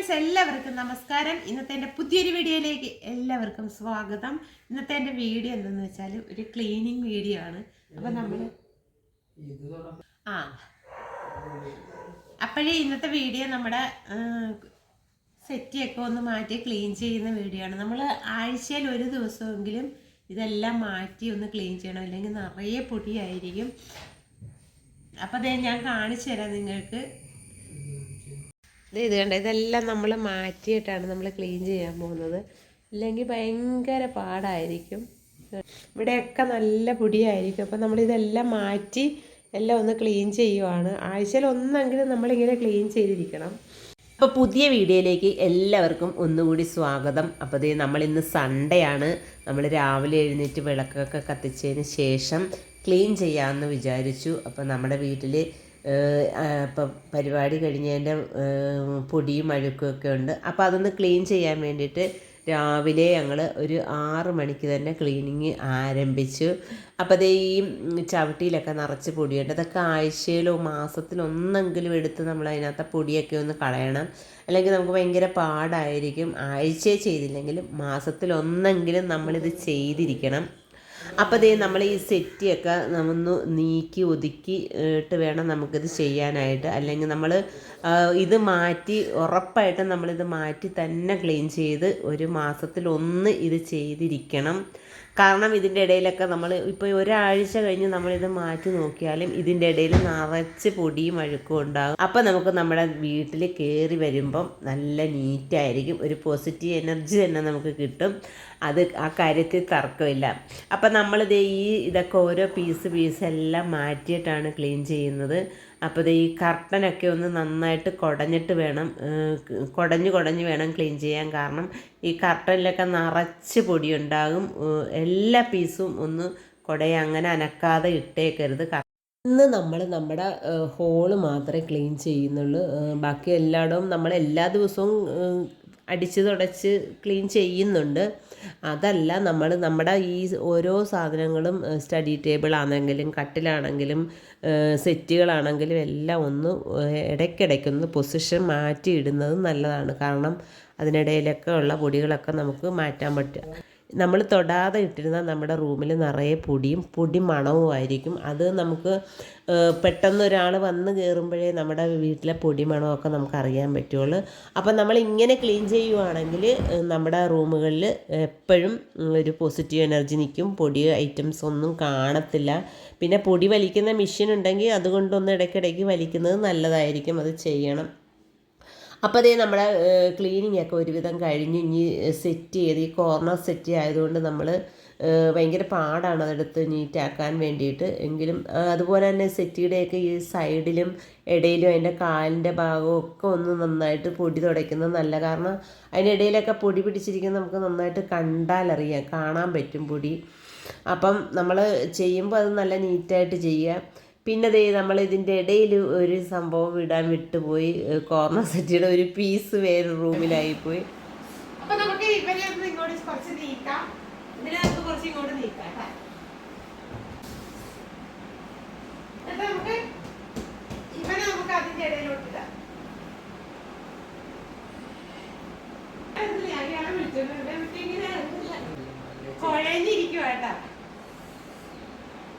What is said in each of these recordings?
Friends എല്ലാവർക്കും നമസ്കാരം. ഇന്നത്തെ എന്റെ പുതിയൊരു വീഡിയോയിലേക്ക് എല്ലാവർക്കും സ്വാഗതം. ഇന്നത്തെ എന്റെ വീഡിയോ എന്തെന്ന് വെച്ചാൽ ഒരു ക്ലീനിങ് വീഡിയോ ആണ്. അപ്പം നമ്മൾ ആ. അപ്പോഴേ ഇന്നത്തെ വീഡിയോ നമ്മുടെ സെറ്റിയൊക്കെ ഒന്ന് മാറ്റി ക്ലീൻ ചെയ്യുന്ന വീഡിയോ ആണ്. നമ്മൾ ആഴ്ചയിൽ ഒരു ദിവസമെങ്കിലും ഇതെല്ലാം മാറ്റി ഒന്ന് ക്ലീൻ ചെയ്യണം. അല്ലെങ്കിൽ നിറയെ പൊടിയായിരിക്കും. അപ്പം അതേ ഞാൻ കാണിച്ചു തരാം നിങ്ങൾക്ക്. ഇത് കണ്ട? ഇതെല്ലാം നമ്മൾ മാറ്റിയിട്ടാണ് നമ്മൾ ക്ലീൻ ചെയ്യാൻ പോകുന്നത്. ഇല്ലെങ്കിൽ ഭയങ്കര പാടായിരിക്കും. ഇവിടെയൊക്കെ നല്ല പൊടിയായിരിക്കും. അപ്പം നമ്മളിതെല്ലാം മാറ്റി എല്ലാം ഒന്ന് ക്ലീൻ ചെയ്യുവാണ്. ആഴ്ചയിൽ ഒന്നെങ്കിലും നമ്മളിങ്ങനെ ക്ലീൻ ചെയ്തിരിക്കണം. അപ്പോൾ പുതിയ വീഡിയോയിലേക്ക് എല്ലാവർക്കും ഒന്നുകൂടി സ്വാഗതം. അപ്പോൾ ഇത് നമ്മൾ ഇന്ന് സൺഡേ ആണ്. നമ്മൾ രാവിലെ എഴുന്നേറ്റ് വിളക്കൊക്കെ കത്തിച്ചതിന് ശേഷം ക്ലീൻ ചെയ്യാമെന്ന് വിചാരിച്ചു. അപ്പോൾ നമ്മുടെ വീട്ടിൽ ഇപ്പം പരിപാടി കഴിഞ്ഞതിന്റെ പൊടിയും അഴുക്കും ഒക്കെ ഉണ്ട്. അപ്പോൾ അതൊന്ന് ക്ലീൻ ചെയ്യാൻ വേണ്ടിയിട്ട് രാവിലെ ഞങ്ങൾ ഒരു ആറ് മണിക്ക് തന്നെ ക്ലീനിങ് ആരംഭിച്ചു. അപ്പോൾ അതേ ഈ ചവിട്ടിയിലൊക്കെ നിറച്ച് പൊടിയുണ്ട്. അതൊക്കെ ആഴ്ചയിലോ മാസത്തിലോ ഒന്നെങ്കിലും എടുത്ത് നമ്മൾ അതിനകത്ത് പൊടിയൊക്കെ ഒന്ന് കളയണം. അല്ലെങ്കിൽ നമുക്ക് ഭയങ്കര പാടായിരിക്കും. ആഴ്ചയെ ചെയ്തില്ലെങ്കിലും മാസത്തിലൊന്നെങ്കിലും നമ്മളിത് ചെയ്തിരിക്കണം. അപ്പോൾ ദേ നമ്മൾ ഈ സെറ്റിയൊക്കെ നമ്മൊന്ന് നീക്കി ഒതുക്കി ഇട്ട് വേണം നമുക്കിത് ചെയ്യാനായിട്ട്. അല്ലെങ്കിൽ നമ്മൾ ഇത് മാറ്റി ഉറപ്പായിട്ടും നമ്മളിത് മാറ്റി തന്നെ ക്ലീൻ ചെയ്ത് ഒരു മാസത്തിൽ ഒന്ന് ഇത് ചെയ്തിരിക്കണം. കാരണം ഇതിന്റെ ഇടയിലൊക്കെ നമ്മൾ ഇപ്പോൾ ഒരാഴ്ച കഴിഞ്ഞ് നമ്മളിത് മാറ്റി നോക്കിയാലും ഇതിന്റെ ഇടയിൽ നിറച്ച് പൊടിയും അഴുക്കും ഉണ്ടാകും. അപ്പോൾ നമുക്ക് നമ്മുടെ വീട്ടിൽ കയറി വരുമ്പം നല്ല നീറ്റായിരിക്കും ഒരു പോസിറ്റീവ് എനർജി തന്നെ നമുക്ക് കിട്ടും. അത് ആ കാര്യത്തിൽ തർക്കമില്ല. അപ്പം നമ്മളിത് ഈ ഇതൊക്കെ ഓരോ പീസ് പീസ് എല്ലാം മാറ്റിയിട്ടാണ് ക്ലീൻ ചെയ്യുന്നത്. അപ്പോൾ ഈ കർട്ടനൊക്കെ ഒന്ന് നന്നായിട്ട് കുടഞ്ഞിട്ട് വേണം കുടഞ്ഞ് കുടഞ്ഞ് വേണം ക്ലീൻ ചെയ്യാൻ. കാരണം ഈ കർട്ടനിലൊക്കെ നിറച്ച് പൊടിയുണ്ടാകും എല്ലാ പീസും ഒന്ന് കുടയെ അങ്ങനെ അനക്കാതെ ഇട്ടേക്കരുത്. ഇന്ന് നമ്മൾ നമ്മുടെ ഹോൾ മാത്രമേ ക്ലീൻ ചെയ്യുന്നുള്ളൂ. ബാക്കി എല്ലായിടവും നമ്മൾ എല്ലാ ദിവസവും അടിച്ച് തുടച്ച് ക്ലീൻ ചെയ്യുന്നുണ്ട്. അതല്ല നമ്മൾ നമ്മുടെ ഈ ഓരോ സാധനങ്ങളും സ്റ്റഡി ടേബിൾ ആണെങ്കിലും കട്ടിലാണെങ്കിലും സെറ്റുകളാണെങ്കിലും എല്ലാം ഒന്ന് ഇടയ്ക്കിടയ്ക്കൊന്ന് പൊസിഷൻ മാറ്റി ഇടുന്നത് നല്ലതാണ്. കാരണം അതിനിടയിലൊക്കെ ഉള്ള പൊടികളൊക്കെ നമുക്ക് മാറ്റാൻ പറ്റുക നമ്മൾ തൊടാതെ ഇട്ടിരുന്ന നമ്മുടെ റൂമിൽ നിറയെ പൊടിയും പൊടി മണവുമായിരിക്കും അത് നമുക്ക് പെട്ടെന്ന് ഒരാൾ വന്ന് കയറുമ്പോഴേ നമ്മുടെ വീട്ടിലെ പൊടി മണമൊക്കെ നമുക്ക് അറിയാൻ പറ്റുള്ളൂ. അപ്പം നമ്മൾ ഇങ്ങനെ ക്ലീൻ ചെയ്യുവാണെങ്കിൽ നമ്മുടെ റൂമുകളിൽ എപ്പോഴും ഒരു പോസിറ്റീവ് എനർജി നിൽക്കും. പൊടി ഐറ്റംസ് ഒന്നും കാണത്തില്ല. പിന്നെ പൊടി വലിക്കുന്ന മെഷീൻ ഉണ്ടെങ്കിൽ അതുകൊണ്ടൊന്ന് ഇടയ്ക്കിടയ്ക്ക് വലിക്കുന്നത് നല്ലതായിരിക്കും. അത് ചെയ്യണം. അപ്പോൾ അതേ നമ്മുടെ ക്ലീനിങ് ഒക്കെ ഒരുവിധം കഴിഞ്ഞ് ഇനി സെറ്റ് ചെയ്ത് ഈ കോർണർ സെറ്റ് ആയതുകൊണ്ട് നമ്മൾ ഭയങ്കര പാടാണ് അതെടുത്ത് നീറ്റാക്കാൻ വേണ്ടിയിട്ട്. എങ്കിലും അതുപോലെ തന്നെ സെറ്റിയുടെയൊക്കെ ഈ സൈഡിലും ഇടയിലും അതിന്റെ കാലിന്റെ ഭാഗവും ഒക്കെ ഒന്ന് നന്നായിട്ട് പൊടി തുടയ്ക്കുന്നത് നല്ല കാരണം അതിനിടയിലൊക്കെ പൊടി പിടിച്ചിരിക്കുന്ന നമുക്ക് നന്നായിട്ട് കണ്ടാലറിയാം കാണാൻ പറ്റും പൊടി. അപ്പം നമ്മൾ ചെയ്യുമ്പോൾ അത് നല്ല നീറ്റായിട്ട് ചെയ്യുക. പിന്നെ ദേ നമ്മൾ ഇതിന്റെ ഇടയിൽ ഒരു സംഭവം ഇടാൻ വിട്ടുപോയി. കോർണർ സെറ്റിയുടെ ഒരു പീസ് വേറെ റൂമിലായി പോയി അപ്പൊ നമുക്ക് ഇങ്ങോട്ട് കുറച്ച് നീക്കാം. നമുക്ക് കുറച്ച് ഇങ്ങോട്ട് നീക്കാം നമുക്ക് ഇടയിലോട്ട്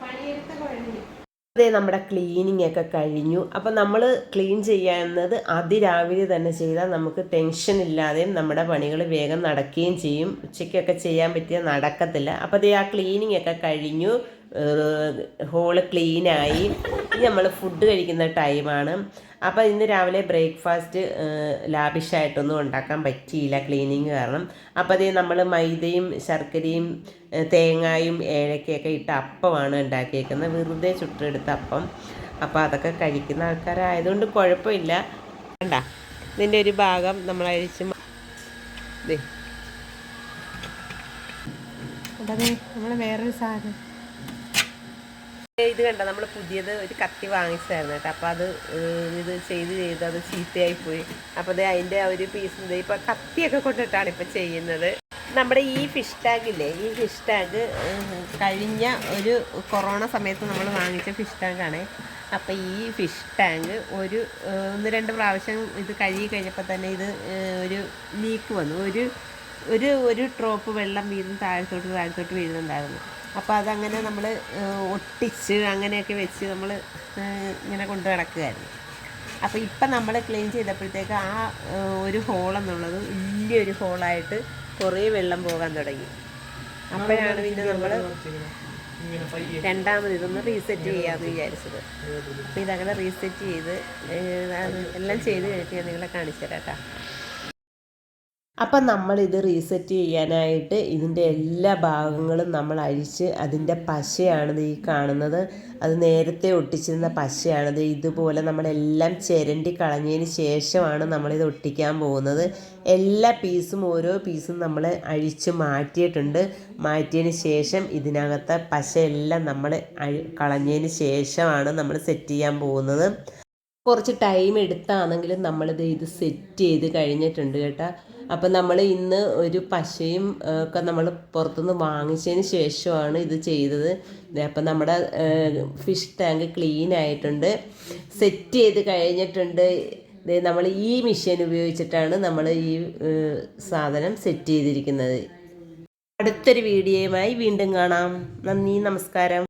പണിയെടുത്ത് കുഴഞ്ഞു അതേ നമ്മുടെ ക്ലീനിങ് ഒക്കെ കഴിഞ്ഞു. അപ്പം നമ്മൾ ക്ലീൻ ചെയ്യാവുന്നത് അതിരാവിലെ തന്നെ ചെയ്താൽ നമുക്ക് ടെൻഷൻ ഇല്ലാതെയും നമ്മുടെ പണികൾ വേഗം നടക്കുകയും ചെയ്യും. ഉച്ചയ്ക്കൊക്കെ ചെയ്യാൻ പറ്റിയാൽ നടക്കത്തില്ല. അപ്പോൾ അതേ ആ ക്ലീനിങ് ഒക്കെ കഴിഞ്ഞു. ഹോൾ ക്ലീനായി നമ്മൾ ഫുഡ് കഴിക്കുന്ന ടൈമാണ് അപ്പോൾ ഇന്ന് രാവിലെ ബ്രേക്ക്ഫാസ്റ്റ് ലാബിഷായിട്ടൊന്നും ഉണ്ടാക്കാൻ പറ്റിയില്ല ക്ലീനിങ് കാരണം. അപ്പോൾ അതേ നമ്മൾ മൈദയും ശർക്കരയും തേങ്ങായും ഏലക്കയൊക്കെ ഇട്ട അപ്പമാണ് ഉണ്ടാക്കിയേക്കുന്നത്. വെറുതെ ചുട്ടെടുത്ത അപ്പം. അപ്പോൾ അതൊക്കെ കഴിക്കുന്ന ആൾക്കാരായതുകൊണ്ട് കുഴപ്പമില്ല. വേണ്ട ഇതിന്റെ ഒരു ഭാഗം നമ്മൾ അഴിച്ച് നമ്മൾ വേറൊരു സാധനം ഇത് കണ്ട? നമ്മൾ പുതിയത് ഒരു കത്തി വാങ്ങിച്ചായിരുന്നു കേട്ടോ. അപ്പോൾ അത് ഇത് ചെയ്ത് ചെയ്ത് അത് ചീത്തയായി പോയി. അപ്പോൾ അത് അതിന്റെ ഒരു പീസ് ഇപ്പോൾ കത്തിയൊക്കെ കൊണ്ടിട്ടാണ് ഇപ്പോൾ ചെയ്യുന്നത്. നമ്മുടെ ഈ ഫിഷ് ടാങ്കില്ലേ ഈ ഫിഷ് ടാങ്ക് കഴിഞ്ഞ ഒരു കൊറോണ സമയത്ത് നമ്മൾ വാങ്ങിച്ച ഫിഷ് ടാങ്കാണ് അപ്പോൾ ഈ ഫിഷ് ടാങ്ക് ഒരു ഒന്ന് രണ്ട് പ്രാവശ്യം ഇത് കഴുകി കഴിഞ്ഞപ്പോൾ തന്നെ ഇത് ഒരു ലീക്ക് വന്നു. ഒരു ഒരു ഒരു ട്രോപ്പ് വെള്ളം വീഴും താഴത്തോട്ട് താഴത്തോട്ട് വീഴുന്നുണ്ടായിരുന്നു. അപ്പോൾ അതങ്ങനെ നമ്മൾ ഒട്ടിച്ച് അങ്ങനെയൊക്കെ വെച്ച് നമ്മൾ ഇങ്ങനെ കൊണ്ട് നടക്കുകയായിരുന്നു. അപ്പോൾ ഇപ്പം നമ്മൾ ക്ലീൻ ചെയ്തപ്പോഴത്തേക്ക് ആ ഒരു ഹോളെന്നുള്ളത് വലിയൊരു ഹോളായിട്ട് കുറേ വെള്ളം പോകാൻ തുടങ്ങി. അപ്പോഴാണ് പിന്നെ നമ്മൾ രണ്ടാമത് ഇതൊന്ന് റീസെറ്റ് ചെയ്യാമെന്ന് വിചാരിച്ചത്. അപ്പോൾ ഇതങ്ങനെ റീസെറ്റ് ചെയ്ത് എല്ലാം ചെയ്ത് കഴിഞ്ഞിട്ട് ഞാൻ നിങ്ങളെ കാണിച്ചു തരാം കേട്ടോ. അപ്പം നമ്മളിത് റീസെറ്റ് ചെയ്യാനായിട്ട് ഇതിന്റെ എല്ലാ ഭാഗങ്ങളും നമ്മൾ അഴിച്ച് അതിന്റെ പശയാണിത് ഈ കാണുന്നത്. അത് നേരത്തെ ഒട്ടിച്ചിരുന്ന പശയാണിത്. ഇതുപോലെ നമ്മളെല്ലാം ചിരണ്ടി കളഞ്ഞതിന് ശേഷമാണ് നമ്മളിത് ഒട്ടിക്കാൻ പോകുന്നത്. എല്ലാ പീസും ഓരോ പീസും നമ്മൾ അഴിച്ച് മാറ്റിയിട്ടുണ്ട്. മാറ്റിയതിന് ശേഷം ഇതിനകത്തെ പശയെല്ലാം നമ്മൾ കളഞ്ഞതിന് ശേഷമാണ് നമ്മൾ സെറ്റ് ചെയ്യാൻ പോകുന്നത്. കുറച്ച് ടൈം എടുത്താണെങ്കിലും നമ്മളിത് ഇത് സെറ്റ് ചെയ്ത് കഴിഞ്ഞിട്ടുണ്ട് കേട്ടോ. അപ്പം നമ്മൾ ഇന്ന് ഒരു പശയും ഒക്കെ നമ്മൾ പുറത്തുനിന്ന് വാങ്ങിച്ചതിന് ശേഷമാണ് ഇത് ചെയ്തത്. അപ്പം നമ്മുടെ ഫിഷ് ടാങ്ക് ക്ലീൻ ആയിട്ടുണ്ട്. സെറ്റ് ചെയ്ത് കഴിഞ്ഞിട്ടുണ്ട്. നമ്മൾ ഈ മെഷീൻ ഉപയോഗിച്ചിട്ടാണ് നമ്മൾ ഈ സാധനം സെറ്റ് ചെയ്തിരിക്കുന്നത്. അടുത്തൊരു വീഡിയോയുമായി വീണ്ടും കാണാം. നന്ദി നമസ്കാരം.